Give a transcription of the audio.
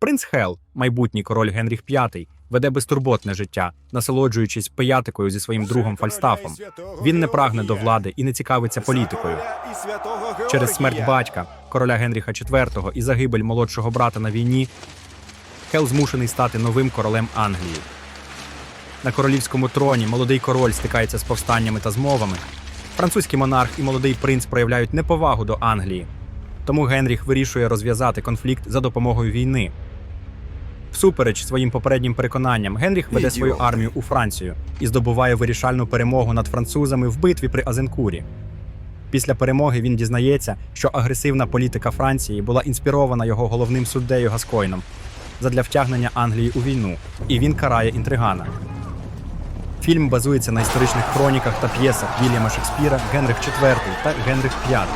Принц Хел, майбутній король Генріх V, веде безтурботне життя, насолоджуючись пиятикою зі своїм другом Фальстафом. Він не прагне до влади і не цікавиться політикою. Через смерть батька, короля Генріха IV і загибель молодшого брата на війні, Хел змушений стати новим королем Англії. На королівському троні молодий король стикається з повстаннями та змовами. Французький монарх і молодий принц проявляють неповагу до Англії. Тому Генріх вирішує розв'язати конфлікт за допомогою війни. Всупереч своїм попереднім переконанням, Генріх веде свою армію у Францію і здобуває вирішальну перемогу над французами в битві при Азенкурі. Після перемоги він дізнається, що агресивна політика Франції була інспірована його головним суддею Гаскойном задля втягнення Англії у війну, і він карає інтригана. Фільм базується на історичних хроніках та п'єсах Вільяма Шекспіра, Генрих IV та Генрих V.